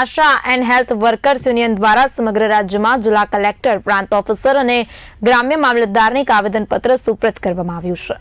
ASHA and health workers union દ્વારા સમગ્ર રાજ્યમાં જિલ્લા કલેક્ટર, પ્રાંત ઓફિસર અને ગ્રામ્ય મામલતદારને એક આવેદનપત્ર સુપ્રત કરવામાં આવ્યું છે.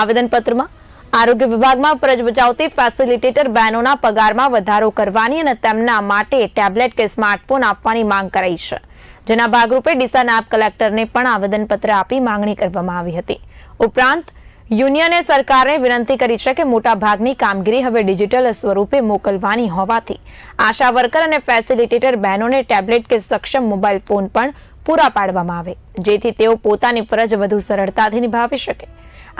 આવેદનપત્રમાં આરોગ્ય વિભાગમાં ફરજ બજાવતી ફેસિલિટેટર બહેનોના પગારમાં વધારો કરવાની અને તેમના માટે ટેબ્લેટ કે સ્માર્ટફોન આપવાની માંગ કરાઈ છે. જેના ભાગરૂપે ડીસા નાયબ કલેક્ટરને પણ આવેદનપત્ર આપી માંગણી કરવામાં આવી હતી. ઉપરાંત યુનિયને સરકારને વિનંતી કરી છે કે મોટા ભાગની કામગીરી હવે ડિજિટલ સ્વરૂપે મોકલવાની હોવાથી આશા વર્કર અને ફેસિલિટેટર બહેનોને ટેબ્લેટ કે સક્ષમ મોબાઈલ ફોન પણ પૂરા પાડવામાં આવે, જેથી તેઓ પોતાની ફરજ વધુ સરળતાથી નિભાવી શકે.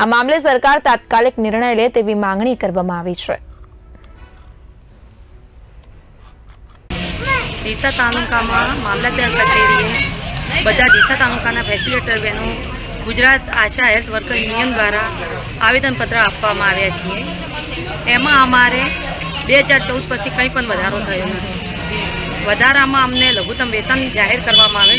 આ મામલે સરકાર તાત્કાલિક નિર્ણય લે તેવી માંગણી કરવામાં આવી છે. ડીસા તાલુકામાં મામલતદાર કચેરીએ બધા ડીસા તાલુકાના ફેસિલિટેટર બહેનો Gujarat ASHA health worker union દ્વારા આવેદનપત્ર આપવામાં આવ્યા છીએ. એમાં અમારે બે હજાર ચૌદ પછી કંઈ પણ વધારો થયો નથી. વધારામાં અમને લઘુત્તમ વેતન જાહેર કરવામાં આવે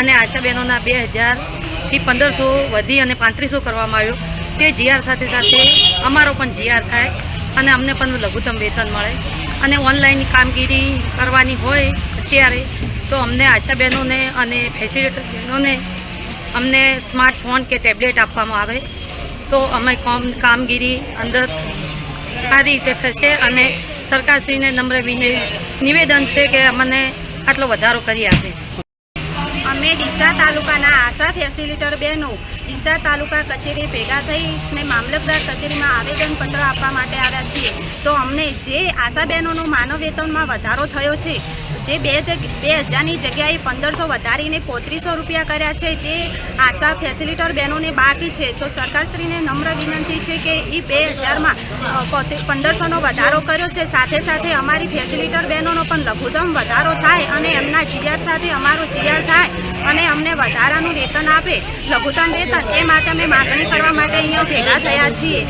અને આશા બહેનોના બે હજારથી પંદરસો વધી અને પાંત્રીસો કરવામાં આવ્યો. તે જીઆર સાથે સાથે અમારો પણ જીઆર થાય અને અમને પણ લઘુત્તમ વેતન મળે. અને ઓનલાઈન કામગીરી કરવાની હોય અત્યારે તો અમને આશા બહેનોને અને ફેસિલિટર બહેનોને અમને સ્માર્ટફોન કે ટેબ્લેટ આપવામાં આવે તો અમે કામ, કામગીરી અંદર સારી રીતે થશે અને સરકારશ્રીને નમ્ર નિવેદન છે કે અમને આટલો વધારો કરી આપે. અમે ડીસા તાલુકાના આશા ફેસિલિટર બહેનો, ડીસા તાલુકા કચેરી ભેગા થઈ ને મામલતદાર કચેરીમાં આવેદનપત્ર આપવા માટે આવ્યા છીએ. તો અમને જે આશા બહેનોનો માનવ વેતનમાં વધારો થયો છે જે બે બે હજારની જગ્યાએ પંદરસો વધારીને પોત્રીસો રૂપિયા કર્યા છે તે આશા ફેસિલિટર બહેનોને બાકી છે. તો સરકારશ્રીને નમ્ર વિનંતી છે કે એ બે હજારમાં પંદરસોનો વધારો કર્યો છે. સાથે સાથે અમારી ફેસિલિટર બહેનોનો પણ લઘુત્તમ વધારો થાય અને એમના જીઆર સાથે અમારો જીઆર થાય અને અમને વધારાનું વેતન આપે. લઘુત્તમ વેતન એ માટે અમે માગણી કરવા માટે અહીંયા ભેગા થયા છીએ.